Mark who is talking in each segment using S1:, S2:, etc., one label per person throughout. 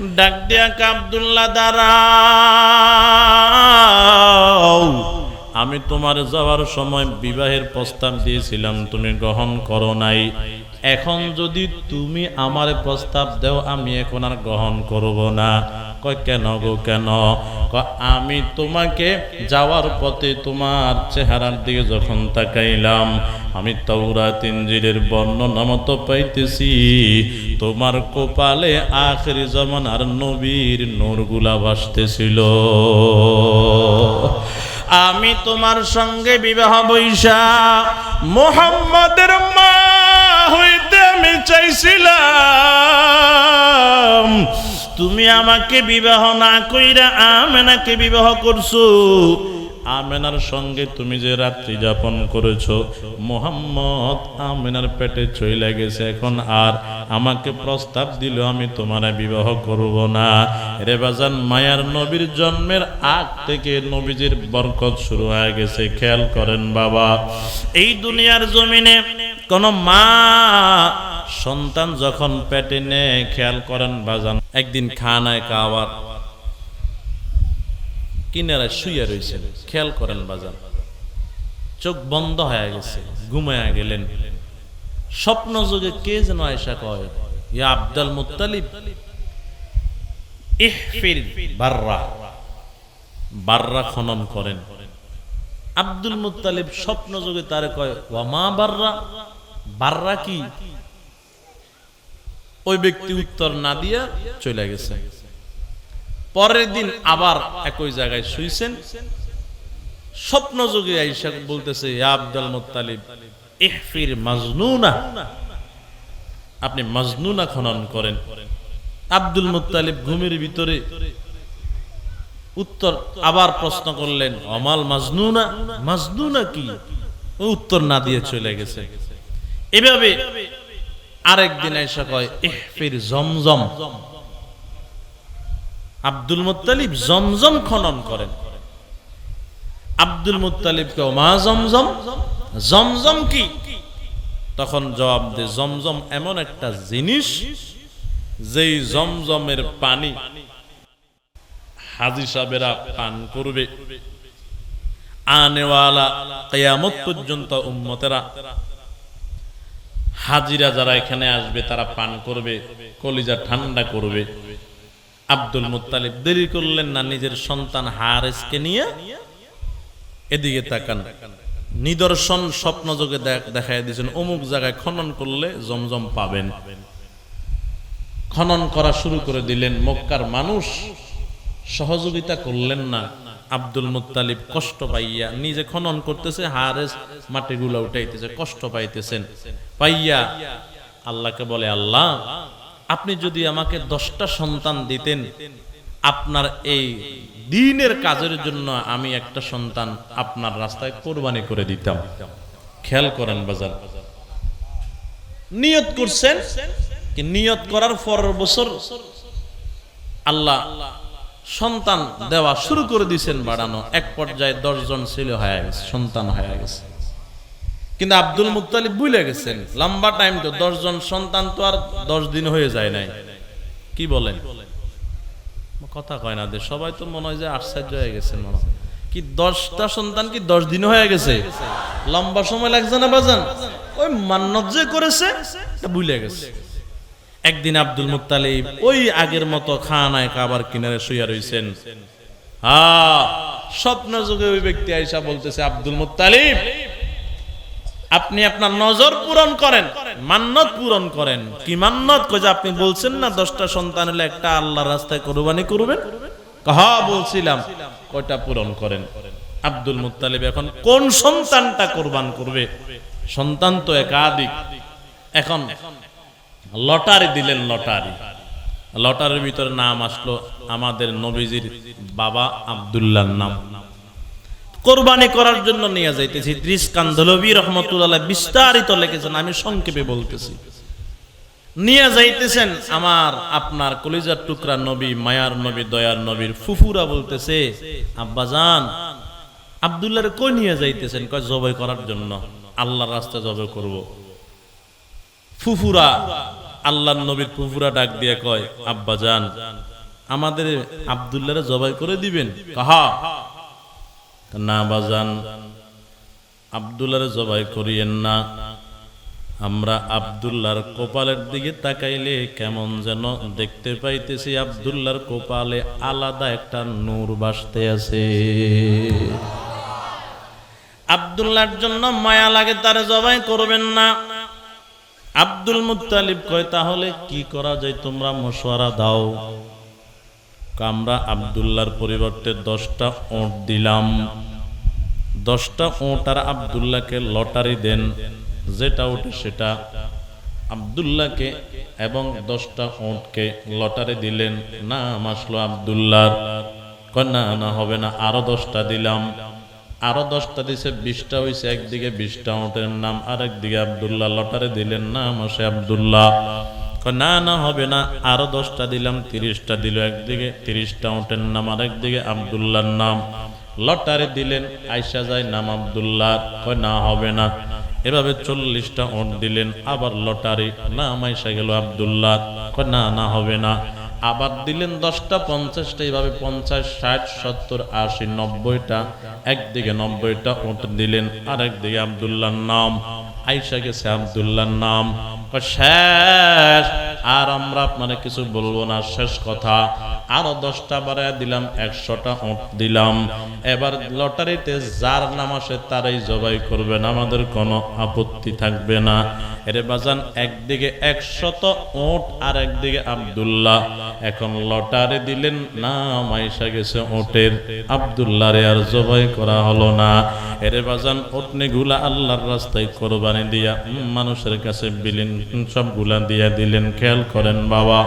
S1: ডাক দিয়া আবদুল্লাহ দাঁড়াও। আমি তোমার যাওয়ার সময় বিবাহের প্রস্তাব দিয়েছিলাম, তুমি গ্রহণ করো নাই। এখন যদি তুমি আমার প্রস্তাব দাও, আমি এখন আর গ্রহণ করব না। কয়, কেন গো, কেন? আমি তোমাকে যাওয়ার পথে তোমার চেহারার দিকে যখন তাকাইলাম, আমি তৌরা তিনজিরের বর্ণনা মতো পাইতেছি, তোমার কপালে আখেরি জমানার নবীর নূরগুলা ভাসতেছিল। আমি তোমার সঙ্গে বিবাহ বৈশা, মোহাম্মদের মা তুমি আমাকে বিবাহ না কইরা আমেনাকে বিবাহ করছ। আমেনার সঙ্গে তুমি যে রাত্রি যাপন করেছ, মোহাম্মদ আমেনার পেটে চইলে গেছে। এখন আর আমাকে প্রস্তাব দিল, আমি তোমার বিবাহ করব না। রে বাজান, মায়ার নবীর জন্মের আগ থেকে নবীজির বরকত শুরু হয়ে গেছে। খেয়াল করেন বাবা, এই দুনিয়ার জমিনে কোন মা সন্তান যখন পেটে নেয়, খেয়াল করেন বাজান, একদিন খানায় খাওয়ার কিনারায় শুয়ে রয়েছেন খেয়াল করেন বাজান। চোখ বন্ধ হয়ে গেছে, ঘুমায়া গেলেন। স্বপ্ন যুগে কে যেন আয়সা কয়, ইয়া আব্দুল মুত্তালিব, ইহফির বাররা। বাররা খনন করেন। আব্দুল মুত্তালিব স্বপ্ন যুগে তারে কয় ওয়ামা বাররা? বাররা কি? ওই ব্যক্তি উত্তর না দিয়া চলে গেছে। পরের দিন আবার একই জায়গায় শুইছেন। স্বপ্ন যোগে আইসা বলতেছে আব্দুল মুত্তালিব, ইহফির মাজনুনা। আপনি মাজনুনা খনন করেন। আব্দুল মুত্তালিব ঘুমের ভিতরে উত্তর আবার প্রশ্ন করলেন, অমাল মাজনুনা? মাজনুনা কি? উত্তর না দিয়ে চলে গেছে। এভাবে আরেকদিন এসে কয়, ইহফির জমজম। আব্দুল মুত্তালিব জমজম খনন করেন। আব্দুল মুত্তালিব কে মা জমজম? জমজম কি? তখন জবাব দে জমজম এমন একটা জিনিস যেই জমজমের পানি হাজি সাহেবেরা পান করবে। আনেওয়ালা কেয়ামত পর্যন্ত উম্মতেরা হাজিরা যারা এখানে আসবে, তারা পান করবে, কলিজা ঠান্ডা করবে। আব্দুল মুত্তালিব দেরি করলেন না, নিজের সন্তান হারেসকে নিয়ে এদিকে তাকান। নিদর্শন স্বপ্ন যোগে দেখাই দিয়েছেন, অমুক জায়গায় খনন করলে জমজম পাবেন। খনন করা শুরু করে দিলেন, মক্কার মানুষ সহযোগিতা করলেন না। আব্দুল মুত্তালিব কষ্ট পাইয়া নিজে খনন করতেছে, হারেস মাটিগুলো উঠাইতেছে, কষ্ট পাইতেছেন। পাইয়া আল্লাহকে বলে, আল্লাহ, আপনি যদি আমাকে দশটা সন্তান দিতেন, আপনার এই দিনের কাজের জন্য আমি একটা সন্তান আপনার রাস্তায় কোরবানি করে দিতাম। খেয়াল করেন বাজার নিয়ত করছেন নিয়ত করার পর বছর আল্লাহ সন্তান দেওয়া শুরু করে দিয়েছেন বাড়ানো। এক পর্যায়ে দশজন ছেলে হয়ে গেছে, সন্তান হয়ে গেছে। কিন্তু আব্দুল মুতালিব ভুলে গেছেন। লম্বা টাইম তো দশজন সন্তান তো আর দশ দিন হয়ে যায় নাই। কি বলেন? কথা কয় না দে, সবাই তো মনে হয় যে আশ্চর্য হয়ে গেছে মনে। কি দশটা সন্তান কি দশ দিন হয়ে গেছে? লম্বা সময় লাগছে না বাজান? ওই মান্নত যে করেছে ভুলে গেছে। একদিন আব্দুল মুতালিব ওই আগের মতো খানায় কাবার কিনারে শুয়ে রইছেন। হ্যাঁ স্বপ্ন যুগে ওই ব্যক্তি আইসা বলতেছে, আব্দুল মুতালিব আপনি আপনার নজর পূরণ করেন, মান্নত পূরণ করেন। কি মান্নত? কই আপনি বলছেন না, দশটা সন্তান হলে একটা আল্লাহর রাস্তায় কোরবানি করবেন? হ্যাঁ বলছিলাম। কয়টা পূরণ করেন? আব্দুল মুত্তালিব এখন কোন সন্তানটা কোরবান করবে? সন্তান তো একাধিক। এখন লটারি দিলেন লটারি। লটারির ভিতরে নাম আসলো আমাদের নবীজির বাবা আব্দুল্লাহর নাম। কোরবানি করার জন্য নিয়ে যাইতেছি। ত্রিশ রহমতুল্লাহ বিস্তারিত লিখেছেন, আমি সংক্ষেপে বলতেছি। নিয়ে যাইতেছেন আমার আপনার কলিজার টুকরা নবী, মায়ার নবী, দয়ার নবীর ফুফুরা বলতেছে আব্বাজান আব্দুল্লাহর কই নিয়ে যাইতেছেন? কয়, জবাই করার জন্য। আল্লাহর রাস্তায় জবাই করব। ফুফুরা আল্লাহ নবীর পুপুরা ডাক দিয়ে কয়, আব্বা যান, আমাদের আবদুল্লাহরে জবাই করে দিবেন। না বাজান আবদুল্লাহরে জবাই করিয়েন না। আমরা আবদুল্লাহর কপালের দিকে তাকাইলে কেমন যেন দেখতে পাইতেছি, আবদুল্লাহর কপালে আলাদা একটা নূর বাসতে আছে। আবদুল্লাহর জন্য মায়া লাগে, তারে জবাই করবেন না। আব্দুল মুত্তালিব কয়, তাহলে কি করা যায়? তোমরা মশওয়ারা দাও। আমরা আবদুল্লাহর পরিবর্তে দশটা ওঁট দিলাম। দশটা ওঁট আর আবদুল্লাহকে লটারি দেন। যেটা ওঠে সেটা। আবদুল্লাহকে এবং দশটা ওঁটকে লটারি দিলেন। নাম আসলো আবদুল্লাহর। কয়, না না, হবে না। আরও দশটা দিলাম। আরও দশটা দিছে, বিশটা হয়েছে একদিকে বিশটা ওটের নাম, আরেকদিকে আবদুল্লাহ, লটারি দিলেন নাম আসে আবদুল্লাহ। না না, হবে না, আরও দশটা দিলাম, তিরিশটা দিল একদিকে, তিরিশটা ওটের নাম, আরেকদিকে আবদুল্লাহর নাম। লটারি দিলেন, আইসা যায় নাম আবদুল্লাহ, কয়, না, হবে না। এভাবে চল্লিশটা ওট দিলেন, আবার লটারি নাম আইসা গেল আবদুল্লাহ, কয়, না না, হবে না। আবার দিলেন দশটা, পঞ্চাশটা, এইভাবে পঞ্চাশ, ষাট, সত্তর, আশি, নব্বইটা। একদিকে নব্বইটা, ওট দিলেন আর একদিকে আবদুল্লাহর নাম আইসা গেছে আবদুল্লাহর নাম। শেষ। আর আমরা আপনারা কিছু বলব না, শেষ কথা। আরও দশটা বাড়ায় দিলাম, একশোটা ওট দিলাম। এবার লটারিতে যার নাম আসে তারাই জবাই করবেন, আমাদের কোনো আপত্তি থাকবে না। এরে বাজান, একদিকে একশত ওট আর একদিকে আবদুল্লাহ। এখন লটারি দিলেন না আইসা গেছে ওটের আবদুল্লাহ রে আর জবাই করা হলো না। এরে বাজান ওটনি গুলা আল্লাহর রাস্তায় কোরবানি দিয়া মানুষের কাছে বিলিন সবগুলা দিয়া দিলেন, খেয়াল করেন বাবা।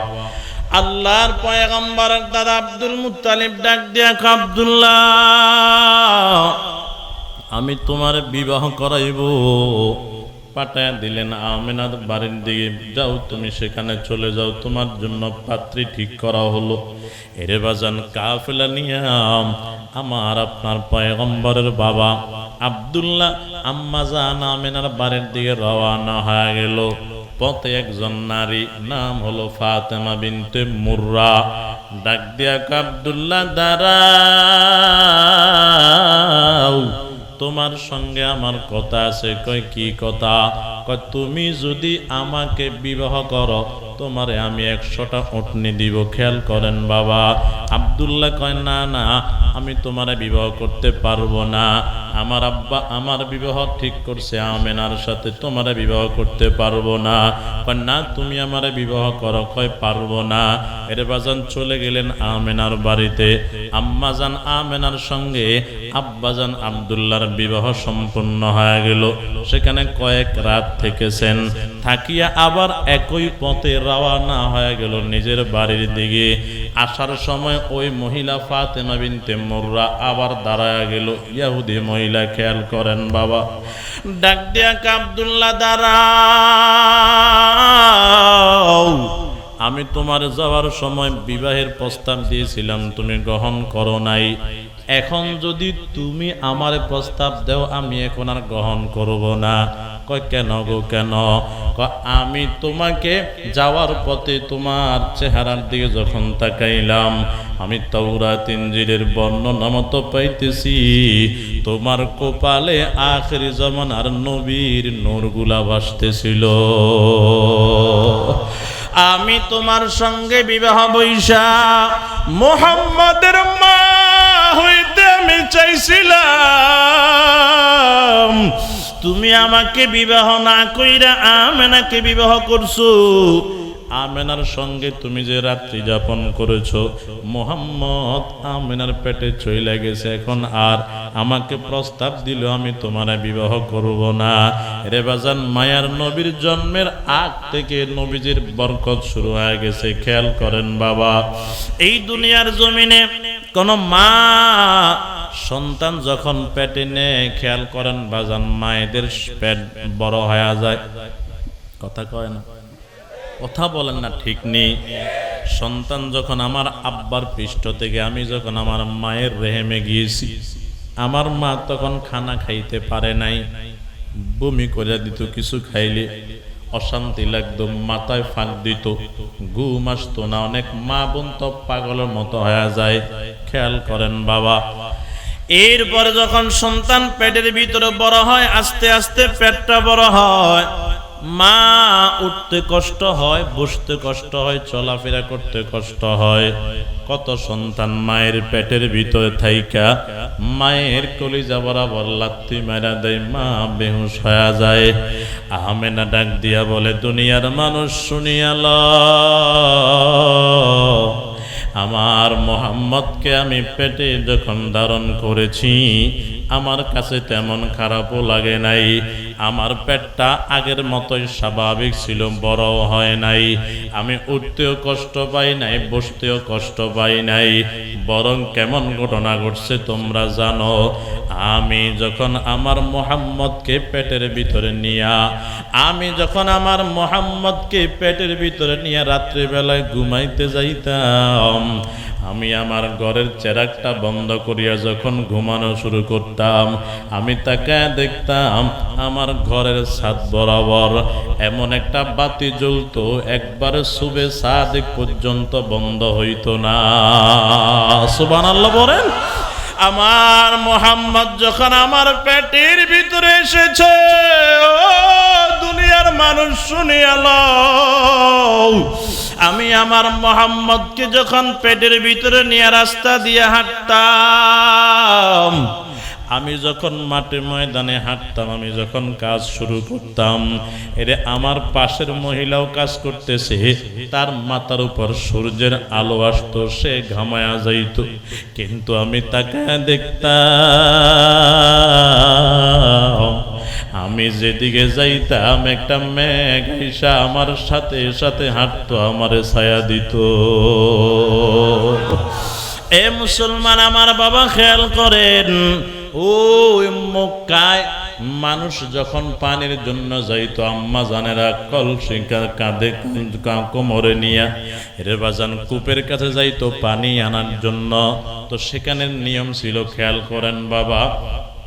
S1: আল্লাহর পয়গম্বর দাদা আব্দুল মুত্তালিব ডাক দিয়া আব্দুল্লাহ, আমি তোমার বিবাহ করাইব। পাঠায় দিলেন, আমিনার বাড়ির দিকে যাও, তুমি সেখানে চলে যাও, তোমার জন্য পাত্রী ঠিক করা হলো। এরে বাজান, কাফেলা নিয়াম আমার আপনার পয়গম্বরের বাবা। আব্দুল্লাহ, আম্মা জান আমিনার বাড়ির দিকে রওয়ানা হয়ে গেল। পথে একজন নারী নাম হলো ফাতেমা বিনতে মুর্রা। ডাক দিয়া কাবদুল্লা দাঁড়াও। তোমার সঙ্গে আমার কথা আছে। কয়, কি কথা? কয়, তুমি যদি আমাকে বিবাহ করো তোমারে আমি একশোটা উটনি দিব, খেয়াল করেন বাবা। আব্দুল্লাহ কয়, না না, আমি তোমারে বিবাহ করতে পারব না। আমার আব্বা, আমার বিবাহ ঠিক করছে, আমেনার সাথে তোমারে বিবাহ করতে পারব না। না, তুমি আমারে বিবাহ করো। কয়, পারব না। এর বাজান চলে গেলেন আমেনার বাড়িতে। আম্মাজান আমেনার সঙ্গে আব্বাজান আবদুল্লাহর বিবাহ সম্পূর্ণ হয়ে গেল। সেখানে কয়েক রাত থেকেছেন। থাকিয়া আবার একই পথে রওয়ানা হয়ে গেল নিজের বাড়ির দিকে। আসার সময় ওই মহিলা ফাতেমা বিনতে মোর্রা আবার দাঁড়ায় গেল। ইয়াহুদি মহিলা, খেয়াল করেন বাবা। ডাক দিয়া আব্দুল্লাহ দাঁড়াও। আমি তোমার যাওয়ার সময় বিবাহের প্রস্তাব দিয়েছিলাম, তুমি গ্রহণ করো নাই। এখন যদি তুমি আমার প্রস্তাব দাও, আমি এখন আর গ্রহণ করব না। কয়, কেন গো, কেন? আমি তোমাকে যাওয়ার পথে তোমার চেহারার দিকে যখন তাকাইলাম, আমি তৌরা তিনজিরের বর্ণনা মতো পাইতেছি, তোমার কপালে আখেরি জমানার নবীর নূরগুলা ভাসতেছিল। আমি তোমার সঙ্গে বিবাহ বৈশা। মোহাম্মদের মা হইতে আমি চাইছিলাম। তুমি আমাকে বিবাহ না কইরা আমেনাকে বিবাহ করছ। আমেনার সঙ্গে তুমি যে রাত্রি যাপন করেছ, মোহাম্মদ আমেনার পেটে চইলে গেছে। এখন আর আমাকে প্রস্তাব দিল আমি তোমার বিবাহ করব না। রে বাজান, মায়ার নবীর জন্মের আগ থেকে নবীজির বরকত শুরু হয়ে গেছে। খেয়াল করেন বাবা, এই দুনিয়ার জমিনে কোন মা সন্তান যখন পেটে নেয়, খেয়াল করেন বাজান, মায়েদের পেট বড় হয়ে যায়। কথা কয় না? কথা বলেন না, ঠিক নেই। সন্তান যখন আমার আব্বার পৃষ্ঠ থেকে, আমি যখন আমার মায়ের রেহেমে গিয়েছি, আমার মা তখন খানা খাইতে পারে নাই। বমি করে দিত, কিছু খাইলে অশান্তি লাগতো, মাথায় ফাঁক দিত, ঘুম আসতো না। অনেক মা বোন তো পাগলের মতো হয়ে যায়। খেয়াল করেন বাবা। এরপরে যখন সন্তান পেটের ভিতরে বড় হয়, আস্তে আস্তে পেটটা বড় হয়। মা উঠতে কষ্ট হয়, বসতে কষ্ট হয়, চলাফেরা করতে কষ্ট হয়। কত সন্তান মায়ের পেটের ভিতরে থাইকা, মায়ের কলিজা বরাবর লাত্তি মেরা দেয়, মা বেহুশ হয়ে যায়। আমেনা ডাক দিয়া বলে, দুনিয়ার মানুষ শুনিয়াল আমার মোহাম্মদকে আমি পেটে যখন ধারণ করেছি আমার কাছে তেমন খারাপও লাগে নাই। আমার পেটটা আগের মতোই স্বাভাবিক ছিল বড় হয় নাই। আমি উঠতেও কষ্ট পাই নাই, বসতেও কষ্ট পাই নাই। বরং কেমন ঘটনা ঘটছে তোমরা জানো, আমি যখন আমার মোহাম্মদকে পেটের ভিতরে নিয়া, আমি যখন আমার মোহাম্মদকে পেটের ভিতরে নিয়ে রাত্রিবেলায় ঘুমাইতে যাইতাম, আমি আমার ঘরের চেরাকটা বন্ধ করিয়া যখন ঘুমানো শুরু করতাম আমি তাকে দেখতাম আমার ঘরের ছাদ বরাবর। এমন একটা বাতি জ্বলতো, একবারে শুভে সাদ পর্যন্ত বন্ধ হইতো না। সুবান আল্লাহ বলেন, আমার মোহাম্মদ যখন আমার পেটের ভিতরে এসেছে দুনিয়ার মানুষ শুনিয়াল আমি আমার মোহাম্মদকে যখন পেটের ভিতরে নিয়ে রাস্তা দিয়ে হাঁটতাম আমি যখন মাঠে ময়দানে হাঁটতাম, আমি যখন কাজ শুরু করতাম, এরে আমার পাশের মহিলাও কাজ করতেছে, তার মাথার উপর সূর্যের আলো আসতো, সে ঘামায়া যাইত। কিন্তু আমি তাকে দেখতাম, আমি যেদিকে যাইতাম, একটা মেঘ আইসা আমার সাথে সাথে হাঁটতো, আমার ছায়া দিত। এ মুসলমান, আমার বাবা খেয়াল করেন ও মক্কায় মানুষ যখন পানির জন্য যাইতো আম্মা জানেরা কলসিঙ্কার কাঁধে কোমরে নিয়া, এর বাজান, কূপের কাছে যাইতো পানি আনার জন্য। তো সেখানের নিয়ম ছিল, খেয়াল করেন বাবা,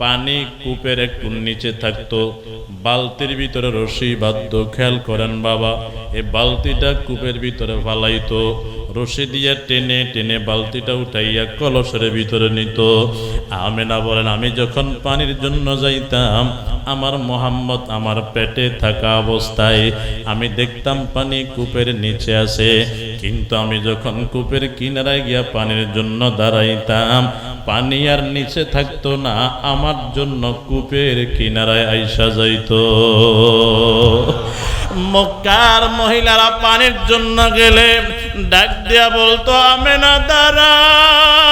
S1: পানি কূপের একটু নিচে থাকতো, বালতির ভিতরে রশি বাদ্য খেয়াল করেন বাবা এই বালতিটা কূপের ভিতরে ফালাইতো। রশি দিয়ে টেনে টেনে বালতিটা উঠাইয়া কলসের ভিতরে নিত। আমেনা বলেন, আমি যখন পানির জন্য যাইতাম, আমার মোহাম্মদ আমার পেটে থাকা অবস্থায় আমি দেখতাম পানি কূপের নিচে আছে। কিন্তু আমি যখন কূপের কিনারায় গিয়া পানির জন্য দাঁড়াইতাম, পানি আর নিচে থাকতো না, আমার জন্য কূপের কিনারায় আইসা যাইত। মক্কার মহিলারা পানির জন্য গেলে ডাক দিয়া বলতো আমেনা দাঁড়াও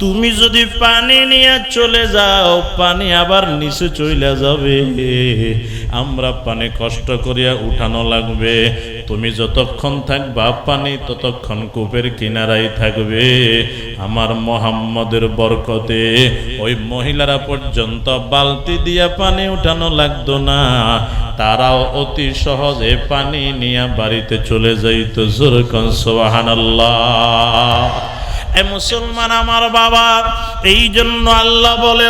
S1: তুমি যদি পানি নিয়ে চলে যাও, পানি আবার নিচে চলে যাবে। আমরা পানি কষ্ট করিয়া উঠানো লাগবে। তুমি যতক্ষণ থাকবা, পানি ততক্ষণ কূপের কিনারাই থাকবে। আমার মোহাম্মদের বরকতে ওই মহিলারা পর্যন্ত বালতি দিয়া পানি উঠানো লাগতো না। তারাও অতি সহজে পানি নিয়ে বাড়িতে চলে যাইত। জোরকন সোহানাল্লাহ এ মুসলমান আমার বাবা এই জন্য আল্লাহ বলে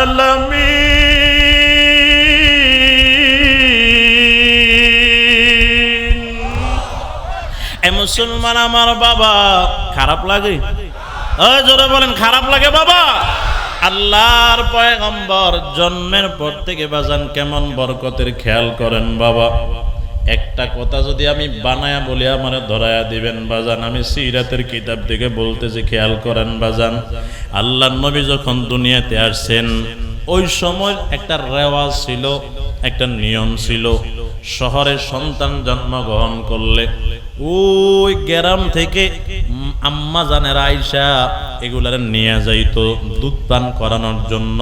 S1: আলামিন। এ মুসলমান আমার বাবা খারাপ লাগে? জোরে বলেন, খারাপ লাগে বাবা? আল্লাহর পয়গম্বর জন্মের পর থেকে বাজান কেমন বরকতের খেয়াল করেন বাবা? একটা কথা যদি আমি বানায়া বলি, আমার ধরায়া দিবেন বাজান। আমি সিরাতের কিতাব থেকে বলতেছি, খেয়াল করেন বাজান। আল্লাহ নবী যখন দুনিয়াতে আসছেন, ওই সময় একটা রেওয়াজ ছিল, একটা নিয়ম ছিল। শহরে সন্তান জন্মগ্রহণ করলে, ওই গ্রাম থেকে আম্মা জানের আয়সা এগুলার নিয়ে যাইত দুধ পান করানোর জন্য।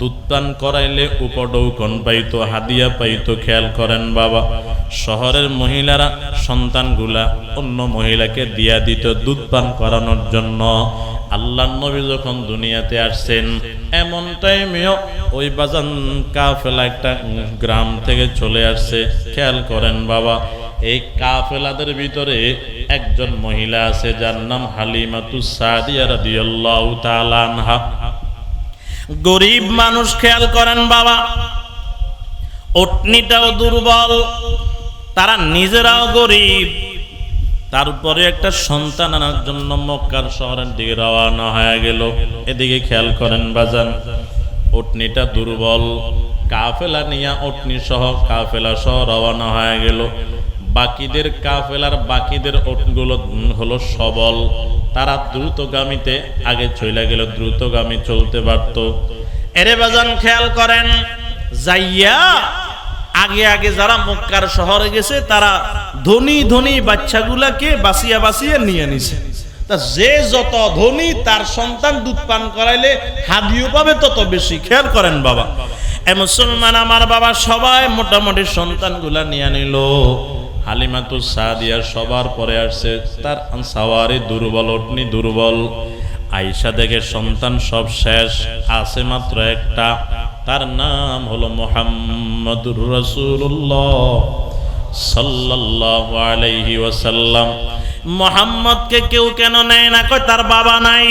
S1: দুধ পান করাইলে উপডৌকন পাইতো, হাদিয়া পাইতো, খেয়াল করেন বাবা। শহরের মহিলারা সন্তানগুলা অন্য মহিলাকে দিয়া দিত দুধ পান করানোর জন্য। আল্লাহ নবী যখন দুনিয়াতে আসছেন, এমন টাইমেও ওই বাজান কাফেলা একটা গ্রাম থেকে চলে আসছে। খেয়াল করেন বাবা এই কাফেলাদের ভিতরে একজন মহিলা আছে, যার নাম হালিমাতু গরিব মানুষ, খেয়াল করেন বাবা, অটনিটাও দুর্বল, তারা নিজেরাও গরিব। তারপরে একটা সন্তান আনার জন্য মক্কার শহরের দিকে রওনা হয়ে গেল। এদিকে খেয়াল করেন বাজান, অটনিটা দুর্বল, কাফেলা নিয়ে অটনি সহ কাফেলা সহ রওনা হয়ে গেল। বাকিদের কাফেলার বাকিদের ওটগুলো হলো সবল। তারা দ্রুতগামীতে আগে চলে গেল, দ্রুতগামী চলতে পারত। এরে বাজান, খেয়াল করেন, যাইয়া আগে আগে যারা মক্কার শহরে গেছে, তারা ধনী ধনী বাচ্চাগুলাকে বাসিয়া বাসিয়া নিয়ে নিছে। তা যে যত ধনী, তার সন্তান দুধ পান করাইলে হাদিও পাবে তত বেশি। খেয়াল করেন বাবা। এ মুসলমান আমার বাবা সবাই মোটামুটি সন্তানগুলা নিয়ে নিল। হালিমাতু সাদিয়া সবার পরে আসছে, তার সাওয়ারি দুর্বল, অটনি দুর্বল। আইসা দেখে সন্তান সব শেষ, আছে মাত্র একটা, তার নাম হলো মোহাম্মদুর রসুল্লাহ আলাইহি ওয়াসাল্লাম। মোহাম্মদকে কেউ কেন নেয় না, কয় তার বাবা নাই,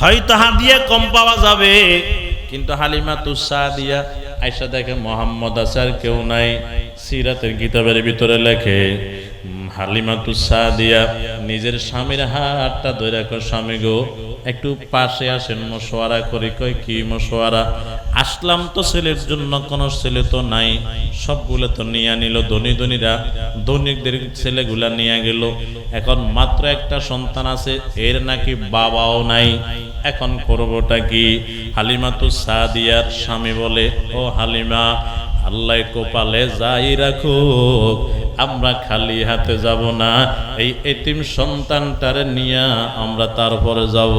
S1: হয়তো হাদিয়া কম পাওয়া যাবে। কিন্তু হালিমা তুসা দিয়া আয়সা দেখে মোহাম্মদ আসার কেউ নাই সিরাতের কিতাবের ভিতরে লেখে হালিমা তুসা দিয়া নিজের স্বামীর হাতটা ধরে রাখো, স্বামী গো, একটু পাশে আসেন মশোয়ারা করি। কয়, কি মশোয়ারা আসলাম তো ছেলের জন্য, কোনো ছেলে তো নাই। সবগুলো তো নিয়ে নিল, ধনী ধনীরা, ধনীদের ছেলেগুলা নিয়ে গেল। এখন মাত্র একটা সন্তান আছে, এর নাকি বাবাও নাই। এখন করবোটা কি? হালিমা তো সাদিয়ার স্বামী বলে, ও হালিমা আল্লাহ কোপালে যাই রাখুক আমরা খালি হাতে যাব না। এই এতিম সন্তানটারে নিয়ে আমরা তারপরে যাব।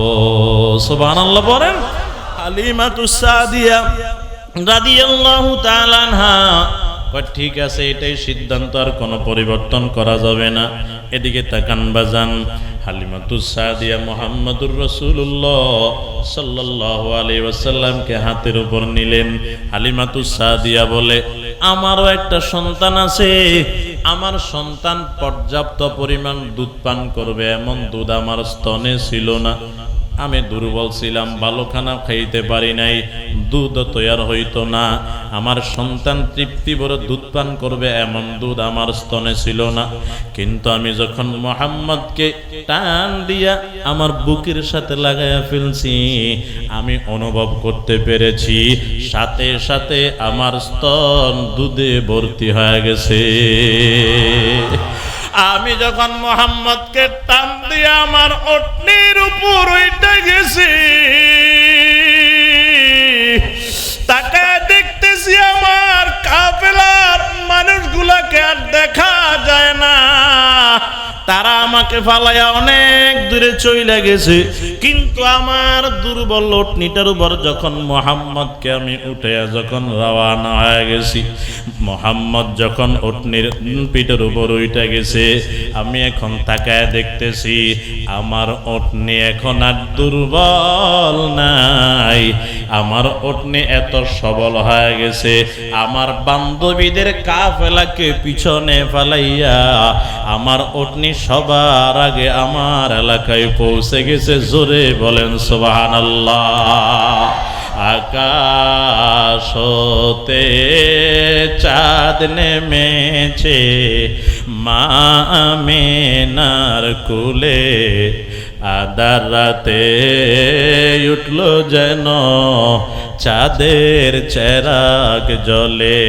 S1: সুবহান আল্লাহ বলেন। হালিমা তুসাদিয়া রাদিয়াল্লাহু তাআলা আনহা। ঠিক আছে এটাই সিদ্ধান্ত আর কোনো পরিবর্তন করা যাবে না। এদিকে তাকান বাজান। হালিমাতুস সাদিয়া মোহাম্মদুর রসুল্লাহ সাল্লাহ আলী ওয়াসাল্লামকে হাতের উপর নিলেন। হালিমাতুস সাদিয়া বলে আমারও একটা সন্তান আছে। আমার সন্তান পর্যাপ্ত পরিমাণ দুধ পান করবে, এমন দুধ আমার স্তনে ছিল না। আমি দুর্বল ছিলাম ভালো খানা খাইতে পারি নাই, দুধ তৈয়ার হইতো না। আমার সন্তান তৃপ্তি বড় দুধ পান করবে, এমন দুধ আমার স্তনে ছিল না। কিন্তু আমি যখন মোহাম্মদকে টান দিয়া আমার বুকের সাথে লাগাইয়া ফেলছি, আমি অনুভব করতে পেরেছি, সাথে সাথে আমার স্তন দুধে ভর্তি হয়ে গেছে। আমি যখন মোহাম্মদকে টান দিয়ে আমার অটনির উপর উঠে গেছি, তাকে দেখতেছি আমার কাফেলার মানুষগুলোকে আর দেখা যায় না। তারা আমাকে ফালাইয়া অনেক দূরে চলে গেছে। কিন্তু আমার দুর্বল লটনিটার উপর যখন মোহাম্মদকে আমি উঠে যখন রওয়ানা হয়ে গেছি, মোহাম্মদ যখন অটনির পিঠের উপর উঠে গেছে, আমি এখন তাকায় দেখতেছি, আমার অটনি এখন আর দুর্বল নাই। আমার অটনি এত সবল হয়ে গেছে, আমার বান্ধবীদের কাফেলাকে পিছনে ফেলাইয়া, আমার অটনি সবার আগে আমার এলাকায় পৌঁছে গেছে, জোরে বলেন সোবাহান আল্লাহ আকাশতে চাঁদ নেমেছে, মা মেনার কুলে আদার রাতে উঠল যেন চাঁদের চেরাক জলে।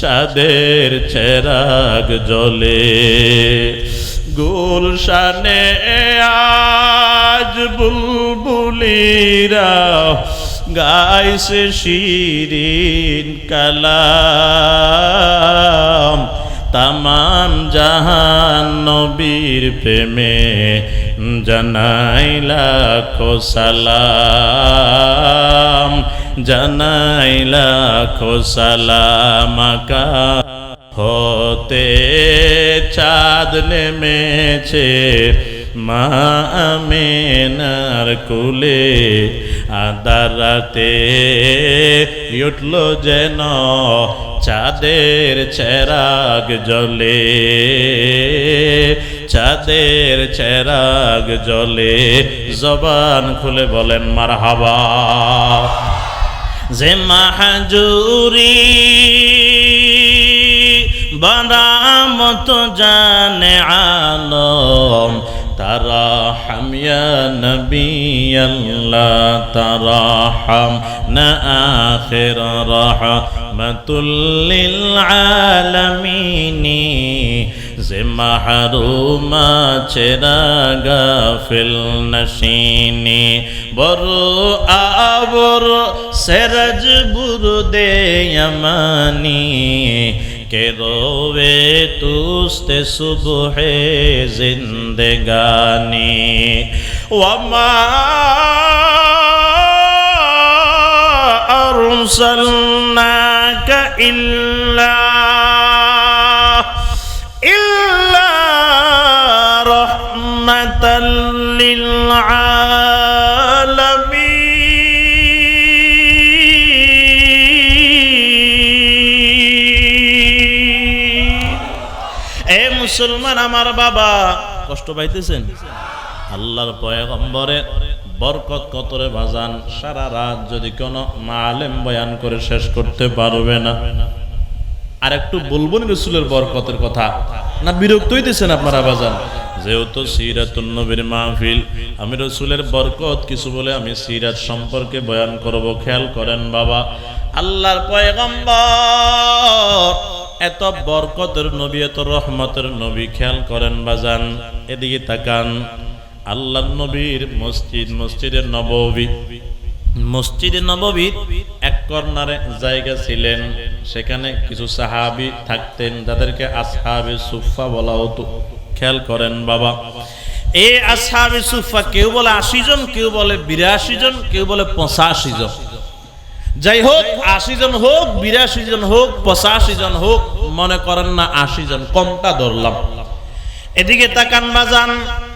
S1: চাঁদের চেরাগ জলে। গুলশানে আজ বুলবুলিরা গাইছে শিরিন কালাম। তামাম জাহান নবীর প্রেমে জানাই লাখো সালাম জানাই লাখো সালাম হতে চাঁদ নেমেছে, মা আমেনার কুলে আদারাতে উঠল যেন, চাঁদের চেরাগ জলে। চাঁদের চেরাগ জলে জবান খুলে বলেন মার হাবা যে মাহাজুরি বারামত জানে আলম تراحم يا نبي الله تراحم آخر رحمة للعالمين যে মাহারুমা চেরা গাফিল নশিনি বড় আবর সেরজ বুরু দে আমানি के रोवे तुस्ते सुबह जिंदगानी वमा أرسلناك إلا إلا মুসলমান আমার বাবা। কষ্ট পাইতেছেন? আল্লাহর পয়গম্বরের বরকত কতরে বাজান, সারা রাত যদি কোনো মালেম বয়ান করে শেষ করতে পারবে না। আর একটু বলব রসুলের বরকতের কথা। না বিরক্ত হইতেছেন আপনারা বাজান? যেহেতু সিরাতুন নবীর মাহফিল, আমি রসুলের বরকত কিছু বলে আমি সিরাত সম্পর্কে বয়ান করব, খেয়াল করেন বাবা। আল্লাহর পয়গম্বর এত বরকতের নবী, এত রহমতের নবী, খেয়াল করেন বাজান, এদিকে তাকান। আল্লাহ নবীর মসজিদ, মসজিদের নববী। মসজিদে নববীর এক কর্নারে জায়গা ছিলেন, সেখানে কিছু সাহাবি থাকতেন, যাদেরকে আসহাবে সুফা বলা হতো। খেয়াল করেন বাবা। এই আসহাবে সুফা কেউ বলে আশি জন, কেউ বলে বিরাশি জন, কেউ বলে পঁচাশি জন। যাই হোক, আশি জন হোক, বিরাশি জন হোক, পঁচাশি জন হোক, মনে করেন না আশি জন, কমটা ধরলাম। এদিকে তাকান বাজান।